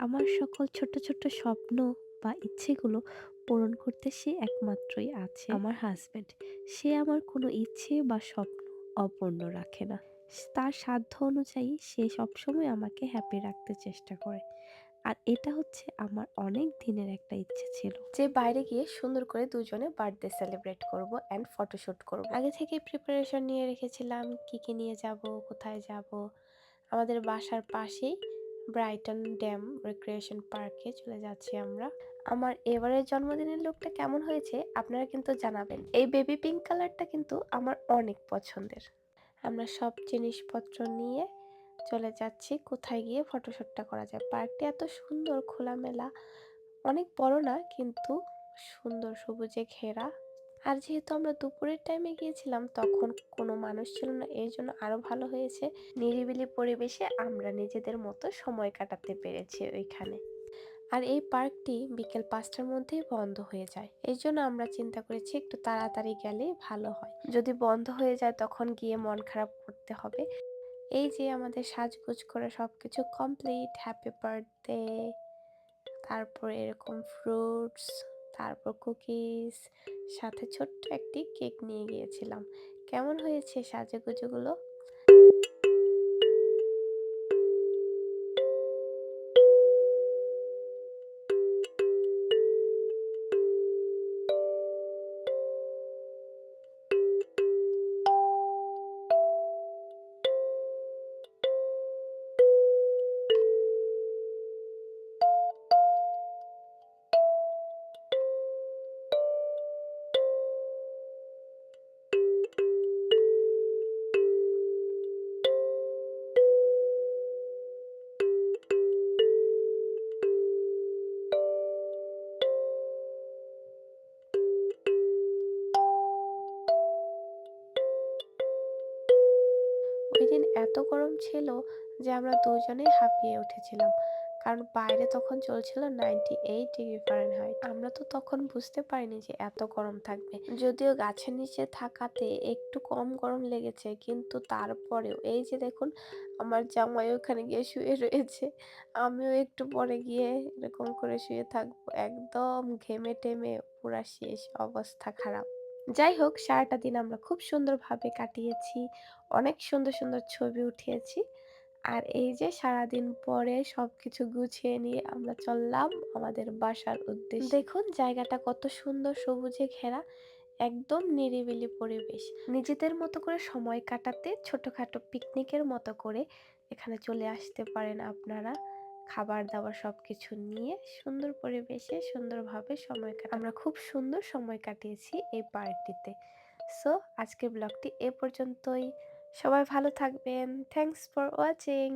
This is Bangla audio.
আমার সকল ছোট্ট, ছোট্ট স্বপ্ন বা ইচ্ছেগুলো পূরণ করতে সে একমাত্রই আছে আমার হাজব্যান্ড সে আমার কোনো ইচ্ছে বা স্বপ্ন অপূর্ণ রাখে না। তার সাধ্য অনুযায়ী সে সবসময় আমাকে হ্যাপি রাখতে চেষ্টা করে। আর এটা হচ্ছে আমার অনেক দিনের একটা ইচ্ছে ছিল। যে বাইরে গিয়ে সুন্দর করে দুজনে বার্থডে সেলিব্রেট করব অ্যান্ড ফটোশুট করব। আগে থেকেই প্রিপারেশন নিয়ে রেখেছিলাম কি, কি নিয়ে যাব, কোথায় যাব। আমাদের বাসার পাশেই ব্রাইটন ড্যাম রিক্রিয়েশন পার্কে চলে যাচ্ছি আমরা। আমার এবারের জন্মদিনের লুকটা কেমন হয়েছে আপনারা কিন্তু জানাবেন। এই বেবি পিঙ্ক কালারটা কিন্তু আমার অনেক পছন্দের। আমরা সব জিনিসপত্র নিয়ে চলে যাচ্ছি কোথায় গিয়ে ফটোশ্যুটটা করা যায়। পার্কটি এত সুন্দর খোলামেলা, অনেক বড় না কিন্তু সুন্দর সবুজে ঘেরা। আর যেহেতু আমরা দুপুরের টাইমে গিয়েছিলাম, তখন কোনো মানুষ ছিল না। এই জন্য আরও ভালো হয়েছে নিরিবিলি পরিবেশে আমরা নিজেদের মতো সময় কাটাতে পেরেছি ওইখানে। আর এই পার্কটি বিকেল পাঁচটার মধ্যেই বন্ধ হয়ে যায়। এই জন্য আমরা চিন্তা করেছি একটু তাড়াতাড়ি গেলে ভালো হয়। যদি বন্ধ হয়ে যায়, তখন গিয়ে মন খারাপ করতে হবে। এই যে আমাদের সাজগোজ করে সব কিছু কমপ্লিট হ্যাপি বার্থডে তারপর এরকম ফ্রুটস তারপর কুকিজ সাথে ছোট্ট একটি কেক নিয়ে গিয়েছিলাম। কেমন হয়েছে সাজুগুজুগুলো? ওইদিন এত গরম ছিল যে আমরা দুজনেই হাঁপিয়ে উঠেছিলাম। কারণ বাইরে তখন চলছিল নাইনটি এইট ডিগ্রি ফারেনহাইট। আমরা তো তখন বুঝতে পারিনি যে এত গরম থাকবে। যদিও গাছের নিচে থাকাতে একটু কম গরম লেগেছে, কিন্তু তারপরেও এই যে দেখুন, আমার জামাই ওখানে গিয়ে শুয়ে রয়েছে। আমিও একটু পরে গিয়ে এরকম করে শুয়ে থাকব। একদম ঘেমে টেমে পুরা শেষ, অবস্থা খারাপ। যাই হোক, সারাটা দিন আমরা খুব সুন্দরভাবে কাটিয়েছি। অনেক সুন্দর সুন্দর ছবি উঠিয়েছি। আর এই যে সারাদিন পরে সব কিছু গুছিয়ে নিয়ে আমরা চললাম আমাদের বাসার উদ্দেশ্যে। দেখুন জায়গাটা কত সুন্দর সবুজে ঘেরা, একদম নিরিবিলি পরিবেশ। নিজেদের মতো করে সময় কাটাতে ছোটখাটো পিকনিকের মতো করে এখানে চলে আসতে পারেন আপনারা। খাবার দাবার সব কিছু নিয়ে সুন্দর পরিবেশে, সুন্দরভাবে সময় আমরা খুব সুন্দর সময় কাটিয়েছি এই পার্কটিতে। সো আজকের ব্লগটি এ পর্যন্তই। সবাই ভালো থাকবেন। Thanks for watching